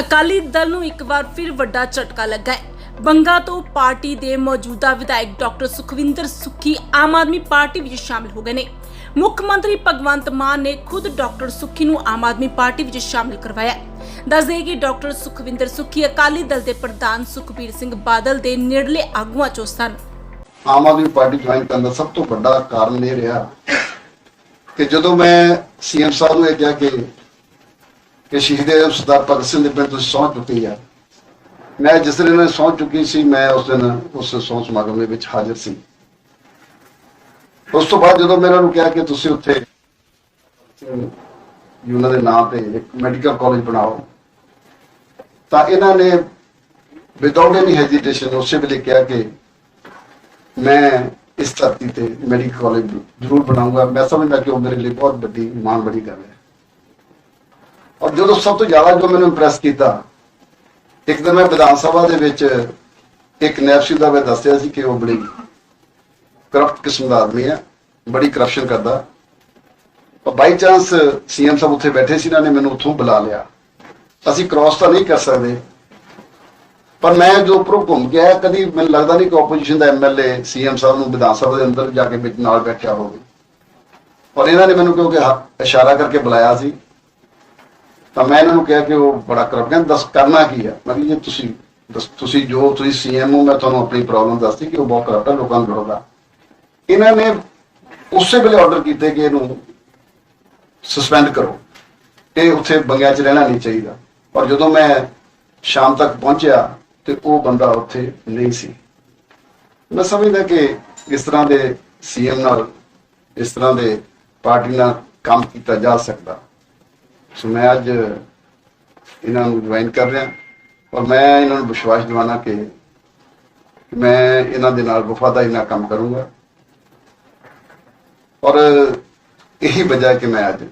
ਅਕਾਲੀ ਦਲ ਨੂੰ ਇੱਕ ਵਾਰ ਫਿਰ ਵੱਡਾ ਝਟਕਾ ਲੱਗਾ ਹੈ। ਬੰਗਾ ਤੋਂ ਪਾਰਟੀ ਦੇ ਮੌਜੂਦਾ ਵਿਧਾਇਕ ਡਾਕਟਰ ਸੁਖਵਿੰਦਰ ਸੁੱਖੀ ਆਮ ਆਦਮੀ ਪਾਰਟੀ ਵਿੱਚ ਸ਼ਾਮਿਲ ਹੋ ਗਏ ਨੇ। ਮੁੱਖ ਮੰਤਰੀ ਭਗਵੰਤ ਮਾਨ ਨੇ ਖੁਦ ਡਾਕਟਰ ਸੁੱਖੀ ਨੂੰ ਆਮ ਆਦਮੀ ਪਾਰਟੀ ਵਿੱਚ ਸ਼ਾਮਿਲ ਕਰਵਾਇਆ ਦੱਸਦੇ ਕਿ ਡਾਕਟਰ ਸੁਖਵਿੰਦਰ ਸੁੱਖੀ ਅਕਾਲੀ ਦਲ ਦੇ ਪ੍ਰਧਾਨ ਸੁਖਬੀਰ ਸਿੰਘ ਬਾਦਲ ਦੇ ਨੇੜਲੇ ਆਗੂਆਂ ਚੋਂ ਸਨ। ਆਮ ਆਦਮੀ ਪਾਰਟੀ ਜੁਆਇਨ ਕਰਨ ਦਾ ਸਭ ਤੋਂ ਵੱਡਾ ਕਾਰਨ ਇਹ ਰਿਹਾ ਕਿ ਜਦੋਂ ਮੈਂ ਸੀਐਮ ਸਾਹਿਬ ਨੂੰ ਇਹ ਕਿਹਾ ਕਿ ਕਿ ਸ਼ਹੀਦ ਸਰਦਾਰ ਭਗਤ ਸਿੰਘ ਦੇ ਪਿੰਡ ਤੁਸੀਂ ਸਹੁੰ ਚੁੱਕੀ ਆ। ਮੈਂ ਜਿਸ ਦਿਨ ਇਹਨਾਂ ਸਹੁੰ ਚੁੱਕੀ ਸੀ, ਮੈਂ ਉਸ ਦਿਨ ਉਸ ਸਹੁੰ ਸਮਾਗਮ ਦੇ ਵਿੱਚ ਹਾਜ਼ਰ ਸੀ। ਉਸ ਤੋਂ ਬਾਅਦ ਜਦੋਂ ਮੈਂ ਇਹਨਾਂ ਨੂੰ ਕਿਹਾ ਕਿ ਤੁਸੀਂ ਉੱਥੇ ਉਹਨਾਂ ਦੇ ਨਾਂ ਤੇ ਇੱਕ ਮੈਡੀਕਲ ਕਾਲਜ ਬਣਾਓ, ਤਾਂ ਇਹਨਾਂ ਨੇ ਵਿਦਆਊਟ ਐਨੀ ਹੈਜੀਟੇਸ਼ਨ ਉਸੇ ਵੇਲੇ ਕਿਹਾ ਕਿ ਮੈਂ ਇਸ ਧਰਤੀ ਤੇ ਮੈਡੀਕਲ ਕਾਲਜ ਜ਼ਰੂਰ ਬਣਾਉਂਗਾ ਮੈਂ ਸਮਝਦਾ ਕਿ ਉਹ ਮੇਰੇ ਲਈ ਬਹੁਤ ਵੱਡੀ, ਮਾਣ ਬੜੀ ਗੱਲ ਹੈ। ਔਰ ਜਦੋਂ ਸਭ ਤੋਂ ਜ਼ਿਆਦਾ ਜੋ ਮੈਨੂੰ ਇੰਪ੍ਰੈਸ ਕੀਤਾ, ਇੱਕ ਦਿਨ ਮੈਂ ਵਿਧਾਨ ਸਭਾ ਦੇ ਵਿੱਚ ਇੱਕ ਨੈਪਸੀ ਦਾ ਮੈਂ ਦੱਸਿਆ ਸੀ ਕਿ ਉਹ ਬੜੀ ਕਰਪਟ ਕਿਸਮ ਦਾ ਆਦਮੀ ਹੈ, ਬੜੀ ਕਰਪਸ਼ਨ ਕਰਦਾ। ਪਰ ਬਾਈ ਚਾਂਸ ਸੀਐਮ ਸਾਹਿਬ ਉੱਥੇ ਬੈਠੇ ਸੀ, ਇਹਨਾਂ ਨੇ ਮੈਨੂੰ ਉੱਥੋਂ ਬੁਲਾ ਲਿਆ। ਅਸੀਂ ਕ੍ਰਾਸ ਤਾਂ ਨਹੀਂ ਕਰ ਸਕਦੇ। ਪਰ ਮੈਂ ਜੋ ਉੱਪਰੋਂ ਘੁੰਮ ਕੇ ਆਇਆ, ਕਦੀ ਮੈਨੂੰ ਲੱਗਦਾ ਨਹੀਂ ਕਿ ਆਪੋਜੀਸ਼ਨ ਦਾ ਐਮਐਲਏ ਸੀਐਮ ਸਾਹਿਬ ਨੂੰ ਵਿਧਾਨ ਸਭਾ ਦੇ ਅੰਦਰ ਜਾ ਕੇ ਵਿੱਚ ਨਾਲ ਬੈਠਿਆ ਹੋਵੇ। ਔਰ ਇਹਨਾਂ ਨੇ ਮੈਨੂੰ ਕਿਉਂਕਿ ਹ- ਇਸ਼ਾਰਾ ਕਰਕੇ ਬੁਲਾਇਆ ਸੀ। ਤਾਂ ਮੈਂ ਇਹਨਾਂ ਨੂੰ ਕਿਹਾ ਕਿ ਉਹ ਬੜਾ ਕਰਪਟ ਹੈ ਦੱਸ ਕਰਨਾ ਕੀ ਹੈ ਮੈਂ ਕਿਹਾ ਜੀ, ਤੁਸੀਂ ਦੱਸ, ਤੁਸੀਂ ਜੋ ਤੁਸੀਂ ਸੀਐਮ ਹੋ, ਮੈਂ ਤੁਹਾਨੂੰ ਆਪਣੀ ਪ੍ਰੋਬਲਮ ਦੱਸਦੀ ਕਿ ਉਹ ਬਹੁਤ ਕਰਪਟ ਹੈ ਲੋਕਾਂ ਨੂੰ ਲੁੱਟਦਾ ਇਹਨਾਂ ਨੇ ਉਸੇ ਵੇਲੇ ਆਰਡਰ ਕੀਤੇ ਕਿ ਇਹਨੂੰ ਸਸਪੈਂਡ ਕਰੋ। ਇਹ ਉੱਥੇ ਬੰਗਿਆਂ 'ਚ ਰਹਿਣਾ ਨਹੀਂ ਚਾਹੀਦਾ। ਔਰ ਜਦੋਂ ਮੈਂ ਸ਼ਾਮ ਤੱਕ ਪਹੁੰਚਿਆ ਤੇ ਉਹ ਬੰਦਾ ਉੱਥੇ ਨਹੀਂ ਸੀ। ਮੈਂ ਸਮਝਦਾ ਕਿ ਇਸ ਤਰ੍ਹਾਂ ਦੇ ਸੀਐਮ ਨਾਲ ਇਸ ਤਰ੍ਹਾਂ ਦੇ ਪਾਰਟੀ ਨਾਲ ਕੰਮ ਕੀਤਾ ਜਾ ਸਕਦਾ। ਸੋ ਮੈਂ ਅੱਜ ਇਹਨਾਂ ਨੂੰ ਜੁਆਇਨ ਕਰ ਰਿਹਾ ਔਰ ਮੈਂ ਇਹਨਾਂ ਨੂੰ ਵਿਸ਼ਵਾਸ ਦਿਵਾਉਣਾ ਕਿ ਮੈਂ ਇਹਨਾਂ ਦੇ ਨਾਲ ਵਫਾਦਾਰੀ ਨਾਲ ਕੰਮ ਕਰੂੰਗਾ। ਔਰ ਇਹੀ ਵਜ੍ਹਾ ਕਿ ਮੈਂ ਅੱਜ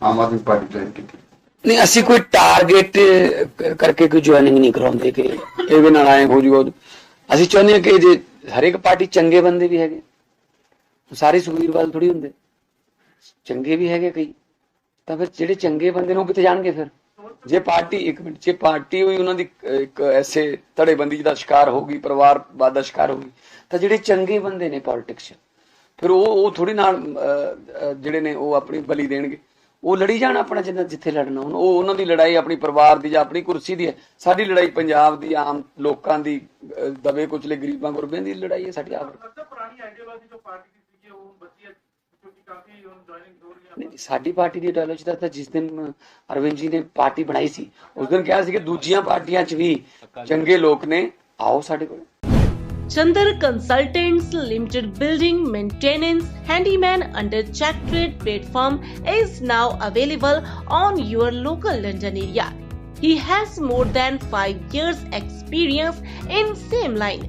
ਆਮ ਆਦਮੀ ਪਾਰਟੀ ਜੁਆਇਨ ਕੀਤੀ। ਨਹੀਂ, ਅਸੀਂ ਕੋਈ ਟਾਰਗੇਟ ਕਰਕੇ ਕੋਈ ਜੁਆਇਨਿੰਗ ਨਹੀਂ ਕਰਾਉਂਦੇ ਕਿ ਇਹਦੇ ਨਾਲ ਆਏ ਹੋ ਜੂਗਾ। ਅਸੀਂ ਚਾਹੁੰਦੇ ਹਾਂ ਕਿ ਜੇ ਹਰੇਕ ਪਾਰਟੀ ਚੰਗੇ ਬੰਦੇ ਵੀ ਹੈਗੇ, ਸਾਰੇ ਸੁਖਬੀਰ ਵਾਲ ਥੋੜੀ ਹੁੰਦੇ। ਚੰਗੇ ਵੀ ਹੈਗੇ ਕਈ। ਤਾਂ ਫਿਰ ਜਿਹੜੇ ਚੰਗੇ ਬੰਦੇ ਨੇ ਉਹ ਕਿੱਥੇ ਜਾਣਗੇ ਫਿਰ? ਜੇ ਪਾਰਟੀ, ਇੱਕ ਮਿੰਟ, ਜੇ ਪਾਰਟੀ ਹੋਈ ਉਹਨਾਂ ਦੀ ਇੱਕ ਐਸੇ ਧੜੇਬੰਦੀ ਦਾ ਸ਼ਿਕਾਰ ਹੋਗੀ ਪਰਿਵਾਰਵਾਦ ਦਾ ਸ਼ਿਕਾਰ ਹੋਗੀ ਤਾਂ ਜਿਹੜੇ ਚੰਗੇ ਬੰਦੇ ਨੇ ਪੋਲਿਟਿਕਸ ਫਿਰ ਉਹ ਉਹ ਥੋੜੀ ਨਾਲ ਜਿਹੜੇ ਨੇ ਉਹ ਆਪਣੀ ਬਲੀ ਦੇਣਗੇ। ਉਹ ਲੜੀ ਜਾਣ ਆਪਣਾ ਜਿੰਨਾ ਜਿੱਥੇ ਲੜਨਾ ਉਹ ਉਹਨਾਂ ਦੀ ਲੜਾਈ ਆਪਣੀ ਪਰਿਵਾਰ ਦੀ ਜਾਂ ਆਪਣੀ ਕੁਰਸੀ ਦੀ ਹੈ। ਸਾਡੀ ਲੜਾਈ ਪੰਜਾਬ ਦੀ, ਆਮ ਲੋਕਾਂ ਦੀ ਦਬੇ ਕੁਚਲੇ ਗਰੀਬਾਂ ਗੁਰਬਿਆਂ ਦੀ ਲੜਾਈ ਹੈ ਸਾਡੀ ਆਪ। ਪੁਰਾਣੀ ਆਈਡੀਓਲੋਜੀ ਜੋ ਪਾਰਟੀ ਦੀ ਸੀਗੀ, ਉਹ ਹੁਣ ਹੈ ਕਿਉਂਕਿ ਕਾਫੀ ਹੁਣ ਜੁਆਇਨਿੰਗ ਹੋ ਰਹੀਆਂ ਨਹੀਂ, ਸਾਡੀ ਪਾਰਟੀ ਦੀ ਆਈਡੀਓਲੋਜੀ ਦਾ ਤਾਂ ਜਿਸ ਦਿਨ ਅਰਵਿੰਦ ਜੀ ਨੇ ਪਾਰਟੀ ਬਣਾਈ ਸੀ ਉਸ ਦਿਨ ਕਿਹਾ ਸੀ ਕਿ ਦੂਜੀਆਂ ਪਾਰਟੀਆਂ 'ਚ ਵੀ ਚੰਗੇ ਲੋਕ ਨੇ ਆਓ ਸਾਡੇ ਕੋਲ Chandar Consultants Limited building maintenance handyman under Check Trade platform is now available on your local London area. He has more than 5 years experience in same line.